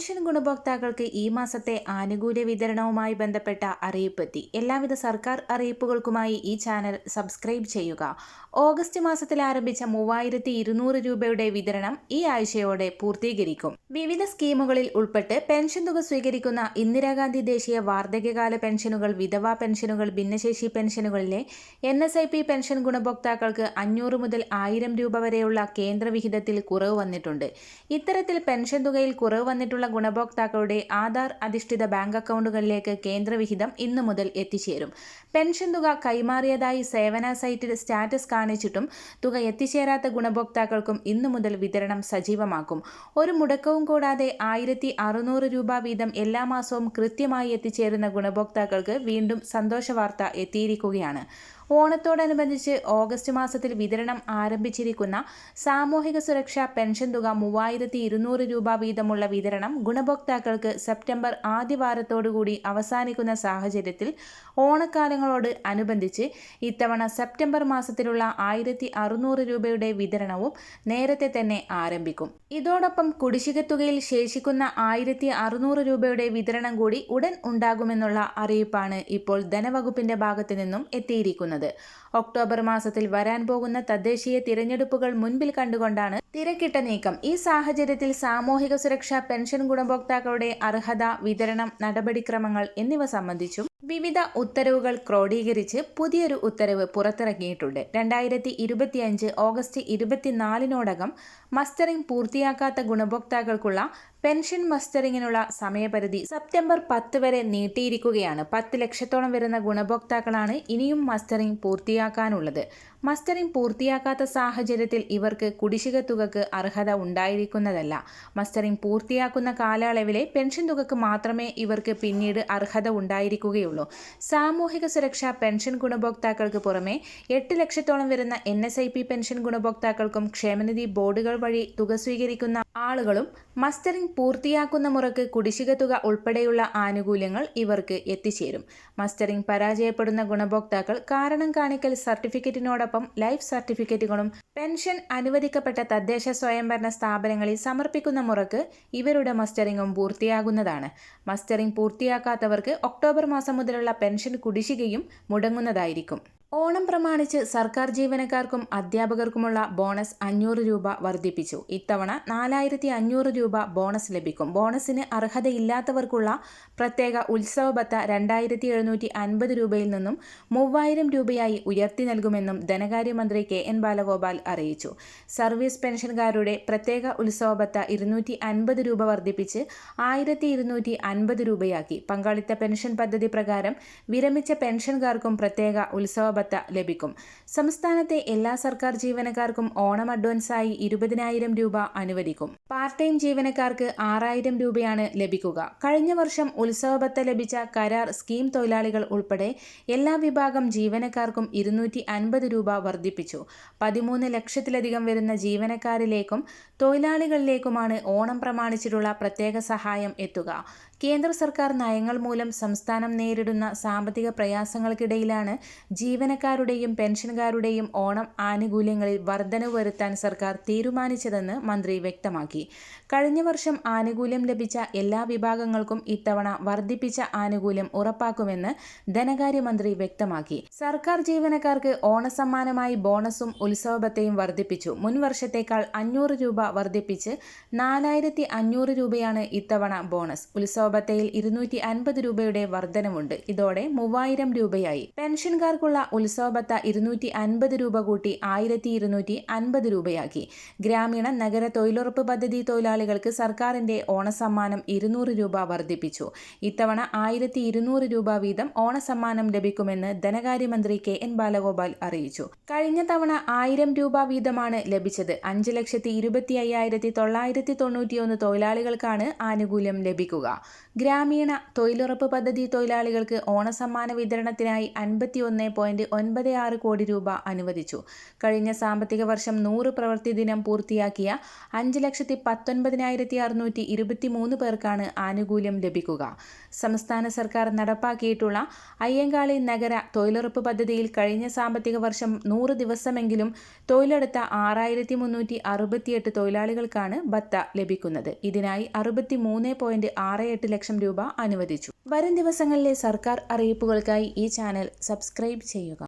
Pension ഗുണഭോക്താക്കൾക്ക് ഈ മാസത്തെ ആനുകൂല്യ വിതരണവുമായി ബന്ധപ്പെട്ട അറിയിപ്പെത്തി. എല്ലാവിധ സർക്കാർ അറിയിപ്പുകൾക്കുമായി ഈ ചാനൽ സബ്സ്ക്രൈബ് ചെയ്യുക. ഓഗസ്റ്റ് മാസത്തിൽ ആരംഭിച്ച മൂവായിരത്തി ഇരുന്നൂറ് രൂപയുടെ വിതരണം ഈ ആഴ്ചയോടെ പൂർത്തീകരിക്കും. വിവിധ സ്കീമുകളിൽ ഉൾപ്പെട്ട് പെൻഷൻ തുക സ്വീകരിക്കുന്ന ഇന്ദിരാഗാന്ധി ദേശീയ വാർദ്ധക്യകാല പെൻഷനുകൾ വിധവാ പെൻഷനുകൾ ഭിന്നശേഷി പെൻഷനുകളിലെ N S I P pension ഗുണഭോക്താക്കൾക്ക് അഞ്ഞൂറ് മുതൽ ആയിരം രൂപ വരെയുള്ള കേന്ദ്രവിഹിതത്തിൽ കുറവ് വന്നിട്ടുണ്ട്. ഇത്തരത്തിൽ പെൻഷൻ തുകയിൽ കുറവ് വന്നിട്ടുള്ള ഗുണഭോക്താക്കളുടെ ആധാർ അധിഷ്ഠിത ബാങ്ക് അക്കൗണ്ടുകളിലേക്ക് കേന്ദ്രവിഹിതം ഇന്നു മുതൽ എത്തിച്ചേരും. പെൻഷൻ തുക കൈമാറിയതായി സേവന സൈറ്റിൽ സ്റ്റാറ്റസ് കാണിച്ചിട്ടും തുക എത്തിച്ചേരാത്ത ഗുണഭോക്താക്കൾക്കും ഇന്നു മുതൽ വിതരണം സജീവമാക്കും. ഒരു മുടക്കവും കൂടാതെ ആയിരത്തി അറുന്നൂറ് രൂപ വീതം എല്ലാ മാസവും കൃത്യമായി എത്തിച്ചേരുന്ന ഗുണഭോക്താക്കൾക്ക് വീണ്ടും സന്തോഷ വാർത്ത എത്തിയിരിക്കുകയാണ്. ഓണത്തോടനുബന്ധിച്ച് ഓഗസ്റ്റ് മാസത്തിൽ വിതരണം ആരംഭിച്ചിരിക്കുന്ന സാമൂഹിക സുരക്ഷാ പെൻഷൻ തുക മൂവായിരത്തി ഇരുന്നൂറ് രൂപ വീതമുള്ള വിതരണം ഗുണഭോക്താക്കൾക്ക് സെപ്റ്റംബർ ആദ്യവാരത്തോടുകൂടി അവസാനിക്കുന്ന സാഹചര്യത്തിൽ ഓണക്കാലങ്ങളോട് അനുബന്ധിച്ച് ഇത്തവണ സെപ്റ്റംബർ മാസത്തിലുള്ള ആയിരത്തി അറുന്നൂറ് രൂപയുടെ വിതരണവും നേരത്തെ തന്നെ ആരംഭിക്കും. ഇതോടൊപ്പം കുടിശ്ശിക തുകയിൽ ശേഷിക്കുന്ന ആയിരത്തി അറുന്നൂറ് രൂപയുടെ വിതരണം കൂടി ഉടൻ ഉണ്ടാകുമെന്നുള്ള അറിയിപ്പാണ് ഇപ്പോൾ ധനവകുപ്പിന്റെ ഭാഗത്തു നിന്നും എത്തിയിരിക്കുന്നത്. ഒക്ടോബർ മാസത്തിൽ വരാൻ പോകുന്ന തദ്ദേശീയ തിരഞ്ഞെടുപ്പുകൾ മുൻപിൽ കണ്ടുകൊണ്ടാണ് തിരക്കിട്ട നീക്കം. ഈ സാഹചര്യത്തിൽ സാമൂഹിക സുരക്ഷാ പെൻഷൻ ഗുണഭോക്താക്കളുടെ അർഹത വിതരണം നടപടിക്രമങ്ങൾ എന്നിവ സംബന്ധിച്ചും വിവിധ ഉത്തരവുകൾ ക്രോഡീകരിച്ച് പുതിയൊരു ഉത്തരവ് പുറത്തിറക്കിയിട്ടുണ്ട്. രണ്ടായിരത്തി ഇരുപത്തിയഞ്ച് ഓഗസ്റ്റ് ഇരുപത്തിനാലിനോടകം മസ്റ്ററിംഗ് പൂർത്തിയാക്കാത്ത ഗുണഭോക്താക്കൾക്കുള്ള പെൻഷൻ മസ്റ്ററിങ്ങിനുള്ള സമയപരിധി സെപ്റ്റംബർ പത്ത് വരെ നീട്ടിയിരിക്കുകയാണ്. പത്ത് ലക്ഷത്തോളം വരുന്ന ഗുണഭോക്താക്കളാണ് ഇനിയും മസ്റ്ററിംഗ് പൂർത്തിയാക്കാനുള്ളത്. മസ്റ്ററിംഗ് പൂർത്തിയാക്കാത്ത സാഹചര്യത്തിൽ ഇവർക്ക് കുടിശ്ശിക തുകക്ക് അർഹത ഉണ്ടായിരിക്കുന്നതല്ല. മസ്റ്ററിംഗ് പൂർത്തിയാക്കുന്ന കാലയളവിലെ പെൻഷൻ തുകക്ക് മാത്രമേ ഇവർക്ക് പിന്നീട് അർഹത ഉണ്ടായിരിക്കുകയുള്ളൂ. സാമൂഹിക സുരക്ഷാ പെൻഷൻ ഗുണഭോക്താക്കൾക്ക് പുറമെ എട്ട് ലക്ഷത്തോളം വരുന്ന എൻ പെൻഷൻ ഗുണഭോക്താക്കൾക്കും ക്ഷേമനിധി ബോർഡുകൾ വഴി തുക സ്വീകരിക്കുന്ന ആളുകളും മസ്റ്ററിംഗ് പൂർത്തിയാക്കുന്ന മുറക്ക് കുടിശ്ശിക തുക ഉൾപ്പെടെയുള്ള ആനുകൂല്യങ്ങൾ ഇവർക്ക് എത്തിച്ചേരും. മസ്റ്ററിംഗ് പരാജയപ്പെടുന്ന ഗുണഭോക്താക്കൾ കാരണം കാണിക്കൽ സർട്ടിഫിക്കറ്റിനോടൊപ്പം ലൈഫ് സർട്ടിഫിക്കറ്റുകളും പെൻഷൻ അനുവദിക്കപ്പെട്ട തദ്ദേശ സ്വയംഭരണ സ്ഥാപനങ്ങളിൽ സമർപ്പിക്കുന്ന മുറക്ക് ഇവരുടെ മസ്റ്ററിംഗും പൂർത്തിയാകുന്നതാണ്. മസ്റ്ററിംഗ് പൂർത്തിയാക്കാത്തവർക്ക് ഒക്ടോബർ മാസം മുതലുള്ള പെൻഷൻ കുടിശ്ശികയും മുടങ്ങുന്നതായിരിക്കും. ഓണം പ്രമാണിച്ച് സർക്കാർ ജീവനക്കാർക്കും അധ്യാപകർക്കുമുള്ള ബോണസ് അഞ്ഞൂറ് രൂപ വർദ്ധിപ്പിച്ചു. ഇത്തവണ നാലായിരത്തി അഞ്ഞൂറ് രൂപ ബോണസ് ലഭിക്കും. ബോണസിന് അർഹതയില്ലാത്തവർക്കുള്ള പ്രത്യേക ഉത്സവ ഭത്ത രണ്ടായിരത്തി എഴുന്നൂറ്റി അൻപത് രൂപയിൽ നിന്നും മൂവായിരം രൂപയായി ഉയർത്തി നൽകുമെന്നും ധനകാര്യമന്ത്രി കെ എൻ ബാലഗോപാൽ അറിയിച്ചു. സർവീസ് പെൻഷൻകാരുടെ പ്രത്യേക ഉത്സവ ഭത്ത ഇരുന്നൂറ്റി അൻപത് രൂപ വർദ്ധിപ്പിച്ച് ആയിരത്തി ഇരുന്നൂറ്റി അൻപത് രൂപയാക്കി. പങ്കാളിത്ത പെൻഷൻ പദ്ധതി പ്രകാരം വിരമിച്ച പെൻഷൻകാർക്കും പ്രത്യേക ഉത്സവ ഭത്ത ലഭിക്കും. സംസ്ഥാനത്തെ എല്ലാ സർക്കാർ ജീവനക്കാർക്കും ഓണം അഡ്വാൻസായി ഇരുപതിനായിരം രൂപ അനുവദിക്കും. പാർട്ട് ടൈം ജീവനക്കാർക്ക് ആറായിരം രൂപയാണ് ലഭിക്കുക. കഴിഞ്ഞ വർഷം ഉത്സവബത്ത ലഭിച്ച കരാർ സ്കീം തൊഴിലാളികൾ ഉൾപ്പെടെ എല്ലാ വിഭാഗം ജീവനക്കാർക്കും ഇരുന്നൂറ്റി അൻപത് രൂപ വർദ്ധിപ്പിച്ചു. പതിമൂന്ന് ലക്ഷത്തിലധികം വരുന്ന ജീവനക്കാരിലേക്കും തൊഴിലാളികളിലേക്കുമാണ് ഓണം പ്രമാണിച്ചിട്ടുള്ള പ്രത്യേക സഹായം എത്തുക. കേന്ദ്ര സർക്കാർ നയങ്ങൾ മൂലം സംസ്ഥാനം നേരിടുന്ന സാമ്പത്തിക പ്രയാസങ്ങൾക്കിടയിലാണ് ജീവനക്കാരുടെയും പെൻഷൻകാരുടെയും ഓണം ആനുകൂല്യങ്ങളിൽ വർധനവ് വരുത്താൻ സർക്കാർ തീരുമാനിച്ചതെന്ന് മന്ത്രി വ്യക്തമാക്കി. കഴിഞ്ഞ വർഷം ആനുകൂല്യം ലഭിച്ച എല്ലാ വിഭാഗങ്ങൾക്കും ഇത്തവണ വർദ്ധിപ്പിച്ച ആനുകൂല്യം ഉറപ്പാക്കുമെന്ന് ധനകാര്യമന്ത്രി വ്യക്തമാക്കി. സർക്കാർ ജീവനക്കാർക്ക് ഓണസമ്മാനമായി ബോണസും ഉത്സവബത്തയും വർദ്ധിപ്പിച്ചു. മുൻ വർഷത്തേക്കാൾ അഞ്ഞൂറ് രൂപ വർദ്ധിപ്പിച്ച് നാലായിരത്തി അഞ്ഞൂറ് രൂപയാണ് ഇത്തവണ ബോണസ്. ഉത്സവബത്തയിൽ ഇരുന്നൂറ്റി അൻപത് രൂപയുടെ വർധനമുണ്ട്. ഇതോടെ മൂവായിരം രൂപയായി. പെൻഷൻകാർക്കുള്ള ഉത്സവബത്ത ഇരുന്നൂറ്റി അൻപത് രൂപ കൂട്ടി ആയിരത്തി ഇരുന്നൂറ്റി അൻപത് രൂപയാക്കി. ഗ്രാമീണ നഗര തൊഴിലുറപ്പ് പദ്ധതി തൊഴിലാളികൾക്ക് സർക്കാരിന്റെ ഓണസമ്മാനം ഇരുന്നൂറ് രൂപ വർദ്ധിപ്പിച്ചു ഇത്തവണ ആയിരത്തി ഇരുന്നൂറ് രൂപ വീതം ഓണസമ്മാനം ലഭിക്കുമെന്ന് ധനകാര്യമന്ത്രി കെ എൻ ബാലഗോപാൽ അറിയിച്ചു. കഴിഞ്ഞ തവണ ആയിരം രൂപ വീതമാണ് ലഭിച്ചത്. അഞ്ച് ലക്ഷത്തി ഇരുപത്തി അയ്യായിരത്തി തൊള്ളായിരത്തി തൊണ്ണൂറ്റിയൊന്ന് തൊഴിലാളികൾക്കാണ് ആനുകൂല്യം ലഭിക്കുക. ഗ്രാമീണ തൊഴിലുറപ്പ് പദ്ധതി തൊഴിലാളികൾക്ക് ഓണസമ്മാന വിതരണത്തിനായി അൻപത്തി ഒന്ന് പോയിന്റ് ഒൻപത് ആറ് കോടി രൂപ അനുവദിച്ചു. കഴിഞ്ഞ സാമ്പത്തിക വർഷം നൂറ് പ്രവൃത്തി ദിനം പൂർത്തിയാക്കിയ അഞ്ച് ലക്ഷത്തി പത്തൊൻപതിനായിരത്തി അറുന്നൂറ്റി ഇരുപത്തി മൂന്ന് പേർക്കാണ് ആനുകൂല്യം ലഭിക്കുക. സംസ്ഥാന സർക്കാർ നടപ്പാക്കിയിട്ടുള്ള അയ്യങ്കാളി നഗര തൊഴിലുറപ്പ് പദ്ധതിയിൽ കഴിഞ്ഞ സാമ്പത്തിക വർഷം നൂറ് ദിവസമെങ്കിലും തൊഴിലെടുത്ത ആറായിരത്തി മുന്നൂറ്റി അറുപത്തിയെട്ട് തൊഴിലാളികൾക്കാണ് ഭത്ത ലഭിക്കുന്നത്. ഇതിനായി അറുപത്തി മൂന്ന് പോയിന്റ് ആറ് എട്ട് ലക്ഷം രൂപ അനുവദിച്ചു. വരും ദിവസങ്ങളിലെ സർക്കാർ അറിയിപ്പുകൾക്കായി ഈ ചാനൽ സബ്സ്ക്രൈബ് ചെയ്യുക.